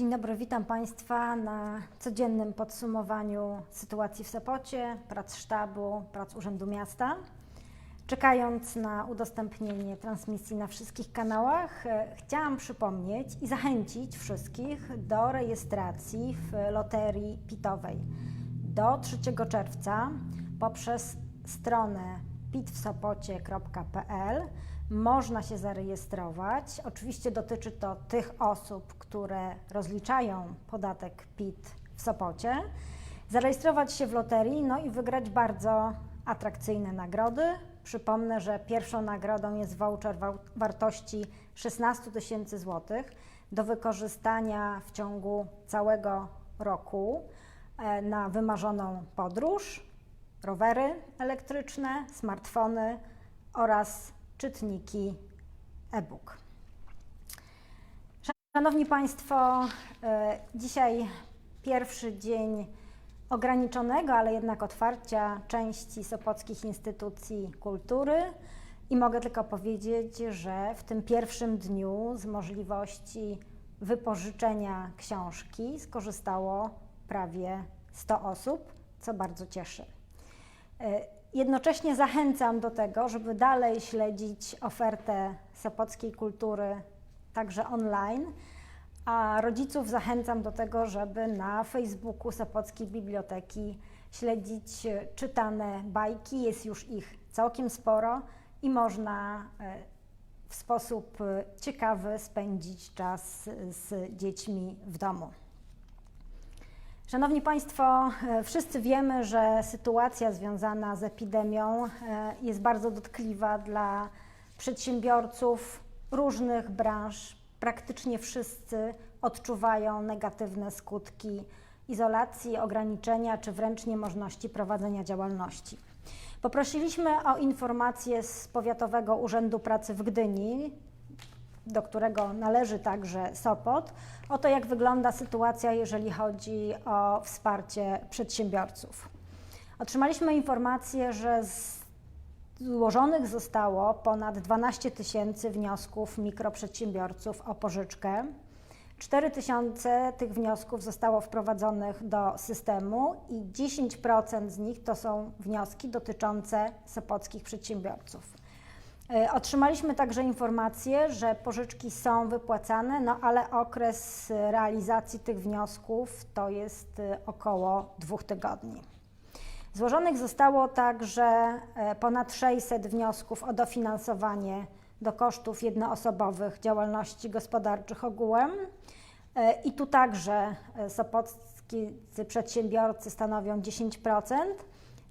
Dzień dobry, witam Państwa na codziennym podsumowaniu sytuacji w Sopocie, prac sztabu, prac Urzędu Miasta. Czekając na udostępnienie transmisji na wszystkich kanałach, e, chciałam przypomnieć i zachęcić wszystkich do rejestracji w loterii pitowej. Do 3 czerwca poprzez stronę pitwsopocie.pl można się zarejestrować. Oczywiście dotyczy to tych osób, które rozliczają podatek PIT w Sopocie. Zarejestrować się w loterii, no i wygrać bardzo atrakcyjne nagrody. Przypomnę, że pierwszą nagrodą jest voucher wa- wartości 16 tysięcy złotych do wykorzystania w ciągu całego roku e, na wymarzoną podróż, rowery elektryczne, smartfony oraz czytniki e-book. Szanowni Państwo, e, dzisiaj pierwszy dzień ograniczonego, ale jednak otwarcia części sopockich instytucji kultury i mogę tylko powiedzieć, że w tym pierwszym dniu z możliwości wypożyczenia książki skorzystało prawie 100 osób, co bardzo cieszy. Jednocześnie zachęcam do tego, żeby dalej śledzić ofertę Sopockiej Kultury także online, a rodziców zachęcam do tego, żeby na Facebooku Sopockiej Biblioteki śledzić e, czytane bajki. Jest już ich całkiem sporo i można e, w sposób e, ciekawy spędzić czas z dziećmi w domu. Szanowni Państwo, e, wszyscy wiemy, że sytuacja związana z epidemią e, jest bardzo dotkliwa dla przedsiębiorców różnych branż. Praktycznie wszyscy odczuwają negatywne skutki izolacji, ograniczenia czy wręcz niemożności prowadzenia działalności. Poprosiliśmy o informację z Powiatowego Urzędu Pracy w Gdyni, do którego należy także Sopot, o to, jak wygląda sytuacja, jeżeli chodzi o wsparcie przedsiębiorców. Otrzymaliśmy informację, że złożonych zostało ponad 12 tysięcy wniosków mikroprzedsiębiorców o pożyczkę. 4 tysiące tych wniosków zostało wprowadzonych do systemu i 10% z nich to są wnioski dotyczące sopockich przedsiębiorców. E, Otrzymaliśmy także informację, że pożyczki są wypłacane, no ale okres realizacji tych wniosków to jest e, około dwóch tygodni. Złożonych zostało także e, ponad 600 wniosków o dofinansowanie do kosztów jednoosobowych działalności gospodarczych ogółem. I tu także sopoccy przedsiębiorcy stanowią 10%.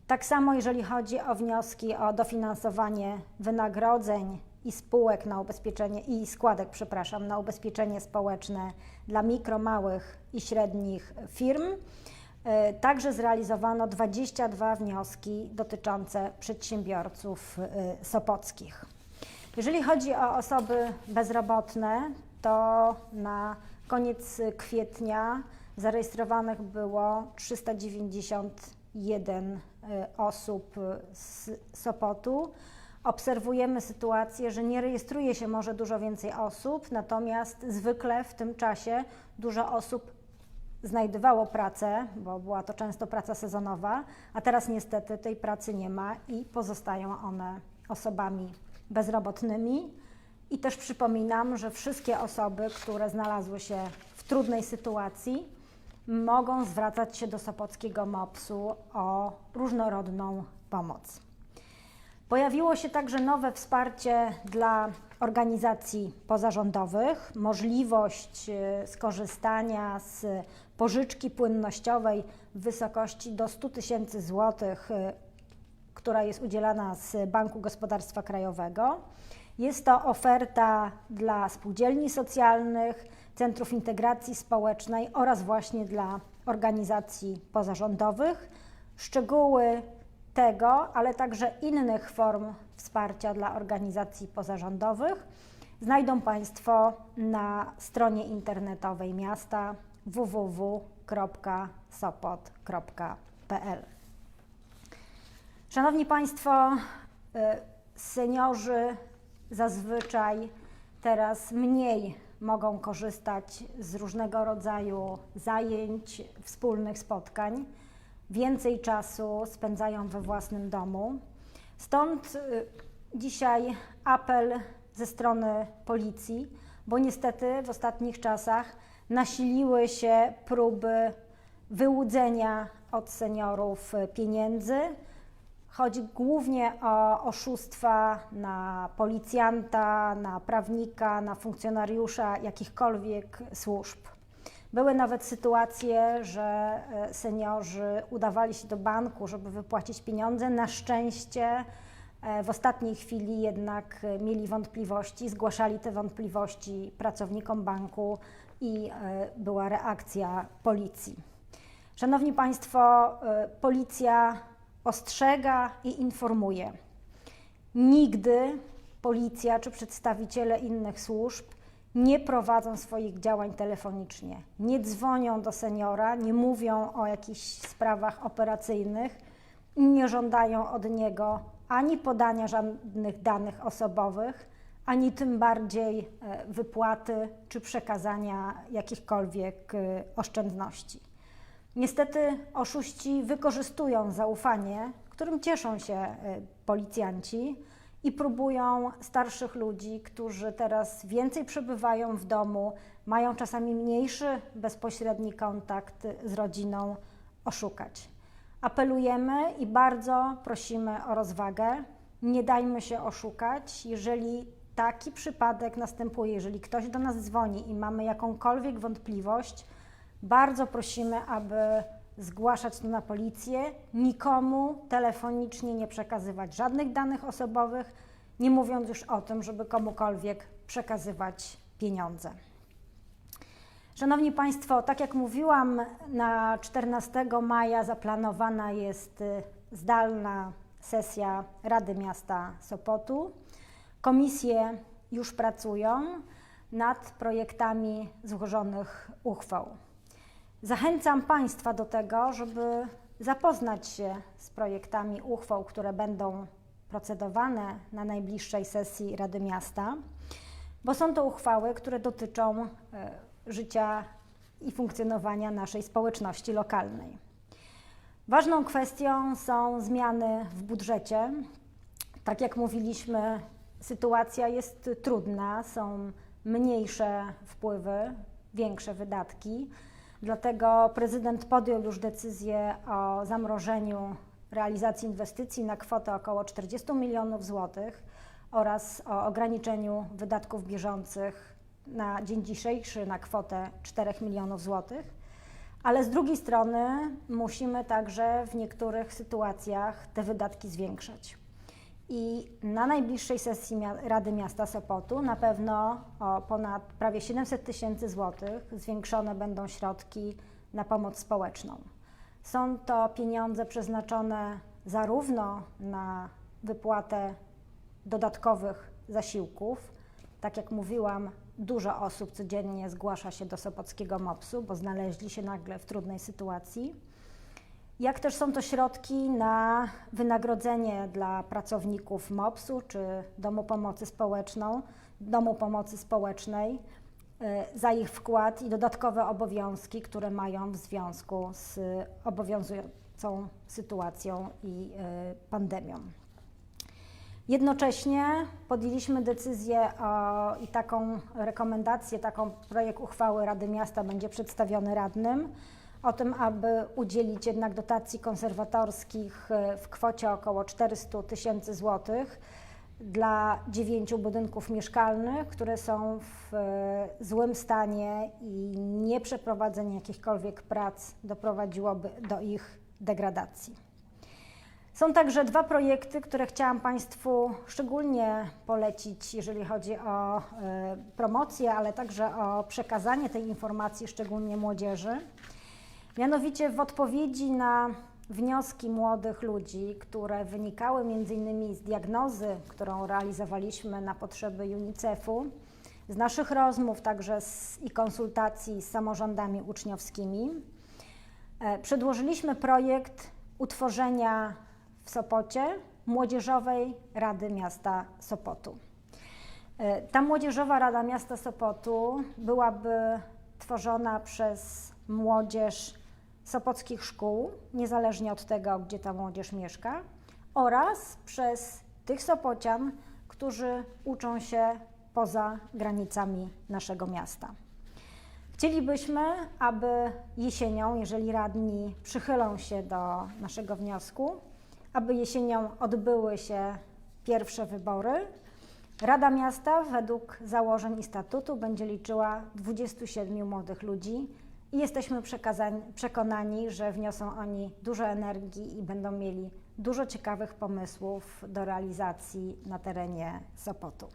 Tak samo jeżeli chodzi o wnioski o dofinansowanie wynagrodzeń i spółek na ubezpieczenie i składek, przepraszam, na ubezpieczenie społeczne dla mikro, małych i średnich firm. E, Także zrealizowano 22 wnioski dotyczące przedsiębiorców e, sopockich. Jeżeli chodzi o osoby bezrobotne, to na koniec kwietnia zarejestrowanych było 391 e, osób z Sopotu. Obserwujemy sytuację, że nie rejestruje się może dużo więcej osób, natomiast zwykle w tym czasie dużo osób znajdowało pracę, bo była to często praca sezonowa, a teraz niestety tej pracy nie ma i pozostają one osobami bezrobotnymi. I też przypominam, że wszystkie osoby, które znalazły się w trudnej sytuacji, mogą zwracać się do Sopockiego MOPS-u o różnorodną pomoc. Pojawiło się także nowe wsparcie dla organizacji pozarządowych, możliwość e, skorzystania z pożyczki płynnościowej w wysokości do 100 tysięcy złotych, e, która jest udzielana z Banku Gospodarstwa Krajowego. Jest to oferta dla spółdzielni socjalnych, centrów integracji społecznej oraz właśnie dla organizacji pozarządowych. Szczegóły tego, ale także innych form wsparcia dla organizacji pozarządowych znajdą Państwo na stronie internetowej miasta www.sopot.pl. Szanowni Państwo, y, seniorzy zazwyczaj teraz mniej mogą korzystać z różnego rodzaju zajęć, wspólnych spotkań. Więcej czasu spędzają we własnym domu. Stąd y, dzisiaj apel ze strony policji, bo niestety w ostatnich czasach nasiliły się próby wyłudzenia od seniorów pieniędzy. Chodzi głównie o oszustwa na policjanta, na prawnika, na funkcjonariusza jakichkolwiek służb. Były nawet sytuacje, że e, seniorzy udawali się do banku, żeby wypłacić pieniądze. Na szczęście e, w ostatniej chwili jednak e, mieli wątpliwości, zgłaszali te wątpliwości pracownikom banku i była reakcja policji. Szanowni Państwo, policja ostrzega i informuje. Nigdy policja czy przedstawiciele innych służb nie prowadzą swoich działań telefonicznie, nie dzwonią do seniora, nie mówią o jakichś sprawach operacyjnych, nie żądają od niego ani podania żadnych danych osobowych, ani tym bardziej e, wypłaty czy przekazania jakichkolwiek e, oszczędności. Niestety oszuści wykorzystują zaufanie, którym cieszą się e, policjanci i próbują starszych ludzi, którzy teraz więcej przebywają w domu, mają czasami mniejszy bezpośredni kontakt z rodziną, oszukać. Apelujemy i bardzo prosimy o rozwagę. Nie dajmy się oszukać. Jeżeli taki przypadek następuje, jeżeli ktoś do nas dzwoni i mamy jakąkolwiek wątpliwość, bardzo prosimy, aby zgłaszać to na policję, nikomu telefonicznie nie przekazywać żadnych danych osobowych, nie mówiąc już o tym, żeby komukolwiek przekazywać pieniądze. Szanowni Państwo, tak jak mówiłam, na 14 maja zaplanowana jest y, zdalna sesja Rady Miasta Sopotu. Komisje już pracują nad projektami złożonych uchwał. Zachęcam Państwa do tego, żeby zapoznać się z projektami uchwał, które będą procedowane na najbliższej sesji Rady Miasta, bo są to uchwały, które dotyczą e, życia i funkcjonowania naszej społeczności lokalnej. Ważną kwestią są zmiany w budżecie. Tak jak mówiliśmy, sytuacja jest trudna, są mniejsze wpływy, większe wydatki. Dlatego prezydent podjął już decyzję o zamrożeniu realizacji inwestycji na kwotę około 40 milionów złotych oraz o ograniczeniu wydatków bieżących na dzień dzisiejszy na kwotę 4 milionów złotych. Ale z drugiej strony musimy także w niektórych sytuacjach te wydatki zwiększać. I na najbliższej sesji Rady Miasta Sopotu na pewno o ponad prawie 700 tysięcy złotych zwiększone będą środki na pomoc społeczną. Są to pieniądze przeznaczone zarówno na wypłatę dodatkowych zasiłków. Tak jak mówiłam, dużo osób codziennie zgłasza się do Sopockiego MOPS-u, bo znaleźli się nagle w trudnej sytuacji jak też są to środki na wynagrodzenie dla pracowników MOPS-u czy Domu Pomocy Społeczną, Domu Pomocy Społecznej y, za ich wkład i dodatkowe obowiązki, które mają w związku z obowiązującą sytuacją i y, pandemią. Jednocześnie podjęliśmy decyzję o, i taką rekomendację, taką projekt uchwały Rady Miasta będzie przedstawiony radnym o tym, aby udzielić jednak dotacji konserwatorskich e, w kwocie około 400 tysięcy złotych dla dziewięciu budynków mieszkalnych, które są w e, złym stanie i nieprzeprowadzenie jakichkolwiek prac doprowadziłoby do ich degradacji. Są także dwa projekty, które chciałam Państwu szczególnie polecić, jeżeli chodzi o e, promocję, ale także o przekazanie tej informacji szczególnie młodzieży. Mianowicie w odpowiedzi na wnioski młodych ludzi, które wynikały m.in. z diagnozy, którą realizowaliśmy na potrzeby UNICEF-u, z naszych rozmów także z, i konsultacji z samorządami uczniowskimi, e, przedłożyliśmy projekt utworzenia w Sopocie Młodzieżowej Rady Miasta Sopotu. E, Ta Młodzieżowa Rada Miasta Sopotu byłaby tworzona przez młodzież sopockich szkół, niezależnie od tego, gdzie ta młodzież mieszka, oraz przez tych Sopocian, którzy uczą się poza granicami naszego miasta. Chcielibyśmy, aby jesienią, jeżeli radni przychylą się do naszego wniosku, aby jesienią odbyły się pierwsze wybory. Rada Miasta według założeń i statutu będzie liczyła 27 młodych ludzi i jesteśmy przekonani, że wniosą oni dużo energii i będą mieli dużo ciekawych pomysłów do realizacji na terenie Sopotu.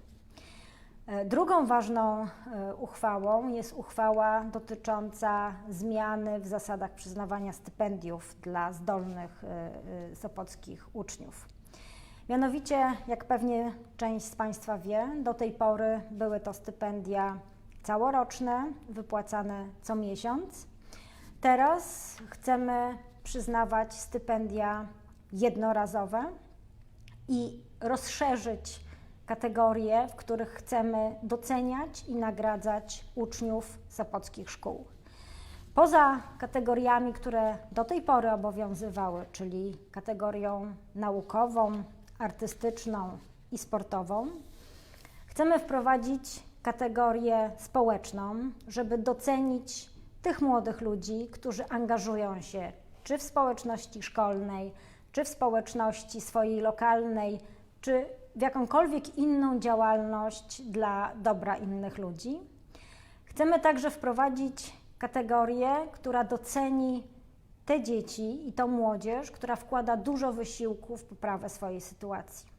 E, Drugą ważną e, uchwałą jest uchwała dotycząca zmiany w zasadach przyznawania stypendiów dla zdolnych e, sopockich uczniów. Mianowicie, jak pewnie część z Państwa wie, do tej pory były to stypendia całoroczne, wypłacane co miesiąc. Teraz chcemy przyznawać stypendia jednorazowe i rozszerzyć kategorie, w których chcemy doceniać i nagradzać uczniów sopockich szkół. Poza kategoriami, które do tej pory obowiązywały, czyli kategorią naukową, artystyczną i sportową, chcemy wprowadzić kategorię społeczną, żeby docenić tych młodych ludzi, którzy angażują się czy w społeczności szkolnej, czy w społeczności swojej lokalnej, czy w jakąkolwiek inną działalność dla dobra innych ludzi. Chcemy także wprowadzić kategorię, która doceni te dzieci i tą młodzież, która wkłada dużo wysiłku w poprawę swojej sytuacji.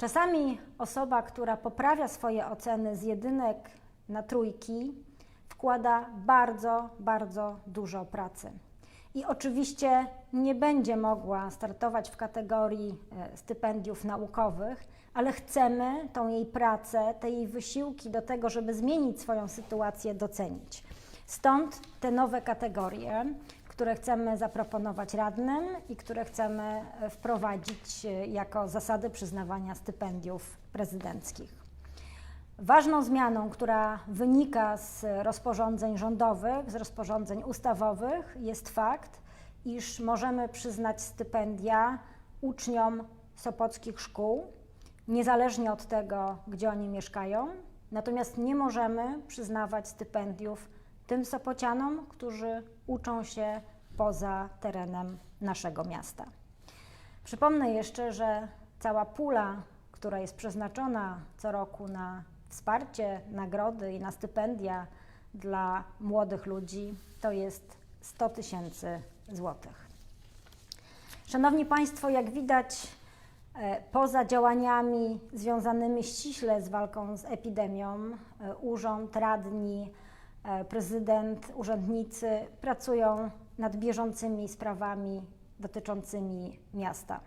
Czasami osoba, która poprawia swoje oceny z jedynek na trójki, wkłada bardzo, bardzo dużo pracy. I oczywiście nie będzie mogła startować w kategorii e, stypendiów naukowych, ale chcemy tą jej pracę, te jej wysiłki do tego, żeby zmienić swoją sytuację, docenić. Stąd te nowe kategorie, które chcemy zaproponować radnym i które chcemy e, wprowadzić e, jako zasady przyznawania stypendiów prezydenckich. Ważną zmianą, która wynika z rozporządzeń rządowych, z rozporządzeń ustawowych, jest fakt, iż możemy przyznać stypendia uczniom sopockich szkół, niezależnie od tego, gdzie oni mieszkają. Natomiast nie możemy przyznawać stypendiów tym Sopocianom, którzy uczą się poza terenem naszego miasta. Przypomnę jeszcze, że cała pula, która jest przeznaczona co roku na wsparcie, nagrody i na stypendia dla młodych ludzi, to jest 100 tysięcy złotych. Szanowni Państwo, jak widać, e, poza działaniami związanymi ściśle z walką z epidemią, e, urząd, radni, prezydent, urzędnicy pracują nad bieżącymi sprawami dotyczącymi miasta.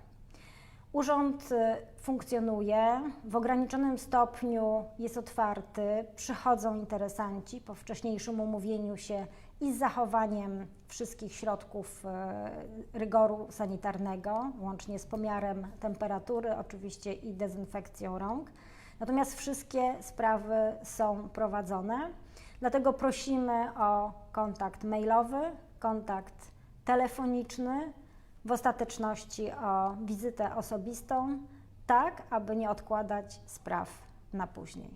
Urząd y, funkcjonuje, w ograniczonym stopniu jest otwarty, przychodzą interesanci po wcześniejszym umówieniu się i z zachowaniem wszystkich środków y, rygoru sanitarnego, łącznie z pomiarem temperatury oczywiście i dezynfekcją rąk. Natomiast wszystkie sprawy są prowadzone, dlatego prosimy o kontakt mailowy, kontakt telefoniczny, w ostateczności o wizytę osobistą, tak aby nie odkładać spraw na później.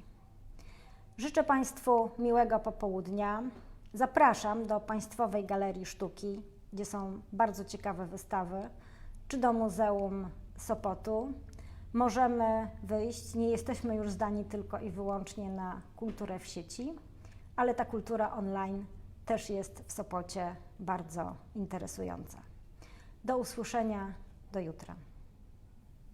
Życzę Państwu miłego popołudnia. Zapraszam do Państwowej Galerii Sztuki, gdzie są bardzo ciekawe wystawy, czy do Muzeum Sopotu. Możemy wyjść, nie jesteśmy już zdani tylko i wyłącznie na kulturę w sieci, ale ta kultura online też jest w Sopocie bardzo interesująca. Do usłyszenia, do jutra.